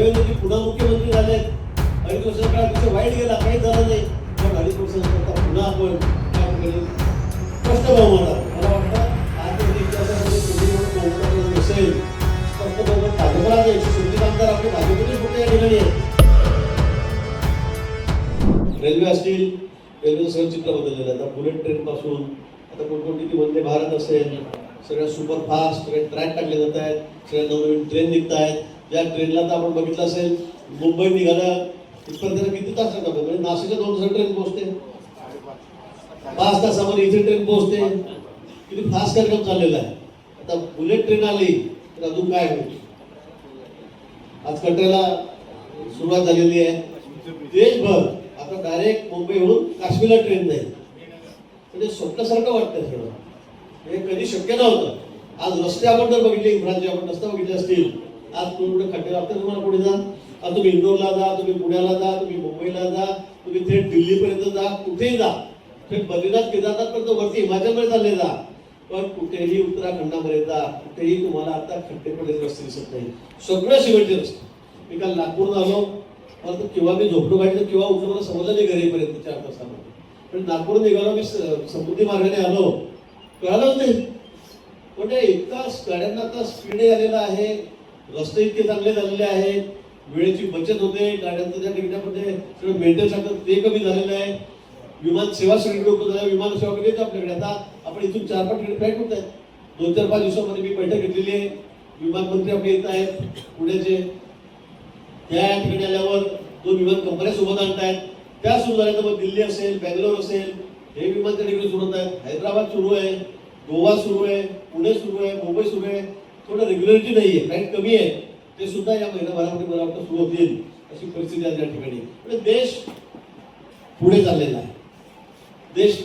देवेंद्रजी पुन्हा मुख्यमंत्री झाले. अडीच वर्षाचा काळ अतिशय वाईट गेला काही झालं नाही. पण अडीच वर्षानंतर पुन्हा आपण त्या ठिकाणी स्पष्ट बहुमत मला वाटतं आजच्या इतिहासामध्ये कधी बहुमत आपल्याला नसेल स्पष्ट बहुमत भाजपला एकशे सव्वीस आमदार आपले भाजपचे कुठे या ठिकाणी आहेत रेल्वे असतील रेल्वेचं सगळं चित्र बदललेलं आहे. आता बुलेट ट्रेनपासून आता कोणकोणती ती वंदे भारत असेल सगळ्या सुपरफास्ट सगळे ट्रॅक टाकले जात आहेत सगळ्या नवनवीन ट्रेन निघत आहेत ज्या ट्रेनला तर आपण बघितलं असेल मुंबई निघालं इथपर्यंत किती तास लागतात म्हणजे नाशिकला दोन तास ट्रेन पोहोचते. पाच तासामध्ये इथे ट्रेन पोहोचते. किती फास्ट कार्यक्रम चाललेला आहे. आता बुलेट ट्रेन आली तर अजून काय होईल आज कटऱ्याला सुरुवात झालेली आहे. देशभर आता डायरेक्ट मुंबईहून काश्मीरला ट्रेन नाही. म्हणजे स्वप्नासारखं वाटतं सगळं. हे कधी शक्य नव्हतं. आज रस्ते आपण जर बघितले इन्फ्राचे आपण रस्ता बघितले असतील. आज तुम्ही कुठे खड्डे लागतात तुम्हाला पुढे जा? आज तुम्ही इंदोरला जा तुम्ही पुण्याला जा तुम्ही मुंबईला जा तुम्ही थेट दिल्लीपर्यंत जा कुठेही जा. थेट बद्रीनाथ केदारनाथपर्यंत वरती हिमाचलमध्ये चालले जा. पण कुठेही उत्तराखंडामध्ये जा कुठेही तुम्हाला आता खड्डे पडलेले रस्ते दिसत नाही सगळं सिमेंटचे रस्ते. मी काल नागपूरला आलो. मला तर केव्हा मी झोपलो पाहिजे किंवा उठलो मला समजलं नाही घरीपर्यंत चार तासामध्ये. पण नागपूर निघालो मी समृद्धी मार्गाने आलो. कळालंच नाही. म्हणजे इतका गाड्यांना आता स्पीड आलेला आहे. रस्ते इतके चांगले झालेले आहेत वेळेची बचत होते गाड्यांचं त्या तिकिटामध्ये सगळं मेंटेनन्स लागतं ते कमी झालेलं आहे. विमान सेवा सगळीकडे लोक झाल्या विमान सेवा कधी येतं आपल्याकडे. आता आपण इथून चार पाच तिकीट फ्लाईट होत आहेत. दोन चार पाच दिवसामध्ये मी बैठक घेतलेली आहे. विमान मंत्री आपले येत आहेत. पुण्याचे त्या ठिकाणी आल्यावर दोन विमान कंपन्या सोबत आणत आहेत. त्या सुरू झाल्या तर मग दिल्ली असेल बँगलोर असेल हे विमान त्या ठिकाणी सुरू होत आहेत. हैदराबाद सुरू आहे गोवा सुरू आहे पुणे सुरू आहे मुंबई सुरू आहे. थोडं रेग्युलरिटी नाही आहे बँक कमी आहे ते सुद्धा या महिन्याभरामध्ये मला वाटतं सुरू होतील अशी परिस्थिती आहे त्या ठिकाणी. म्हणजे देश पुढे चाललेला आहे. देश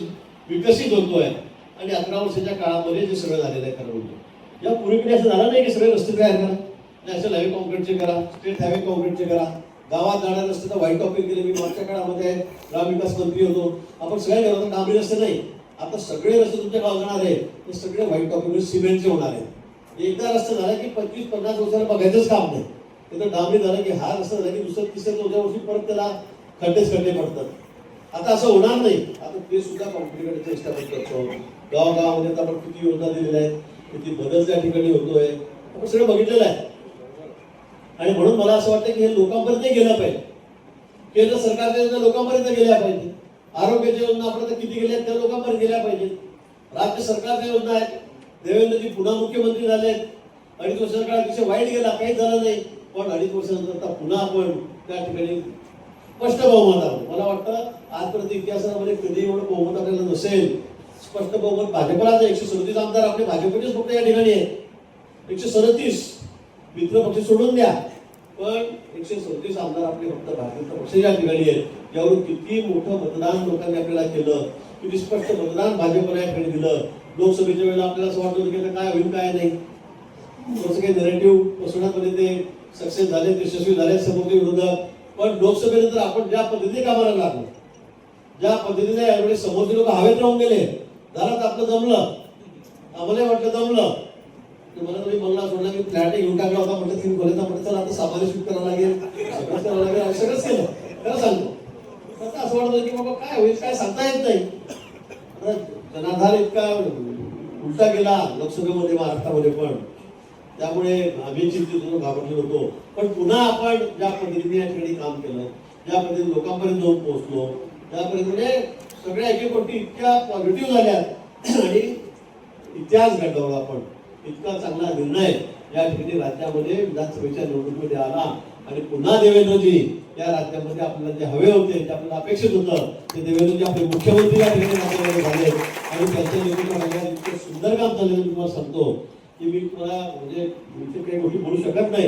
विकसित होतोय आणि अकरा वर्षाच्या काळामध्ये जे सगळं झालेलं आहे खरं म्हणजे या पूर्वीकडे असं झालं नाही की सगळे रस्ते तयार करा. नाही असं हायवे कॉन्क्रीटचे करा स्टेट हायवे कॉन्क्रीटचे करा. गावात जाणारे रस्ते तर व्हाईट टॉपिक केले. मी मागच्या काळामध्ये ग्रामविकास मंत्री होतो. आपण सगळ्या गावात डांबरी रस्ते नाही. आता सगळे रस्ते तुमच्या गावात जाणार आहे ते सगळे व्हाईट म्हणजे टॉपिक सिमेंटचे होणार आहेत. एकदा रस्ता झाला की पंचवीस पन्नास वर्षाला बघायचंच काम नाही. ते तर डांबरी झालं की हा रस्ता झाला की दुसऱ्या तिसऱ्या चौथ्या वर्षी परत त्याला खड्डेच खड्डे पडतात. आता असं होणार नाही. आता ते सुद्धा कॉम्प्लिकेटेड एस्टॅब्लिश करतो गावागावामध्ये आता आपण किती योजना दिलेल्या आहेत किती बदल त्या ठिकाणी होतोय. आपण सगळं बघितलेलं आहे. आणि म्हणून मला असं वाटतं की हे लोकांपर्यंत गेलं पाहिजे. केंद्र सरकारच्या योजना लोकांपर्यंत गेल्या पाहिजे आरोग्याच्या योजना आपण किती गेल्या आहेत त्या लोकांपर्यंत गेल्या पाहिजेत. राज्य सरकारच्या योजना आहेत. देवेंद्रजी पुन्हा मुख्यमंत्री झाले. अडीच वर्षाचा काळ अतिशय वाईट गेला काही झालं नाही. पण अडीच वर्षानंतर आता पुन्हा आपण त्या ठिकाणी स्पष्ट बहुमत आलं मला वाटतं आजपर्यंत इतिहासामध्ये कधी एवढं बहुमत आपल्याला नसेल. स्पष्ट बहुमत भाजपला एकशे सदतीस आमदार आपले भाजपचेच फक्त या ठिकाणी आहेत. एकशे सदतीस मित्र पक्ष सोडून द्या. पण एकशे सदतीस आमदार आपले फक्त भारतीय पक्ष या ठिकाणी आहेत. यावरून किती मोठं मतदान लोकांनी आपल्याला केलं किती स्पष्ट मतदान भाजपने या ठिकाणी दिलं. लोकसभेच्या वेळेला आपल्याला असं वाटत होतं की काय होईल काय नाही. थोडंसं काही नेरेटिव्ह बसवण्यामध्ये ते सक्सेस झाले यशस्वी झाले समोरचे विरोधात. पण लोकसभेनंतर आपण ज्या पद्धतीने कामाला लागलो ज्या पद्धतीने यावेळी समोरचे लोक हवेत राहून गेले झालं तर आपलं जमलं आम्हाला वाटलं जमलं मला तुम्ही बंगला सोडला की फ्लॅट घेऊन टाकला होता म्हटलं तीन खोल्याचा म्हटलं चला आता सामाजिक शूट करावं लागेल सगळंच करावं लागेल सगळंच केलं? खरं सांगतो. आता असं वाटत की बाबा काय होईल काय सांगता येत नाही. जनाधार इतका उलटा गेला लोकसभेमध्ये महाराष्ट्रामध्ये पण. त्यामुळे आम्ही चिंतित होतो घाबरलो होतो. पण पुन्हा आपण ज्या पद्धतीने या ठिकाणी काम केलं ज्या पद्धतीने लोकांपर्यंत जाऊन पोहोचलो त्यापर्यंत म्हणजे सगळ्या एके गोष्टी इतक्या पॉझिटिव्ह झाल्या. आणि इतिहास घडवला आपण. इतका चांगला निर्णय. या ठिकाणी राज्यामध्ये विधानसभेच्या निवडणुकीमध्ये आला आणि पुन्हा देवेंद्रजी या राज्यामध्ये आपल्याला जे हवे होते जे आपल्याला अपेक्षित होतं ते देवेंद्रजी आपले मुख्यमंत्री या ठिकाणी झाले. आणि त्यांच्या नेतृत्वाखाली इतकं सुंदर काम झालेलं मी तुम्हाला सांगतो की मी तुम्हाला म्हणजे काही गोष्टी बोलू शकत नाही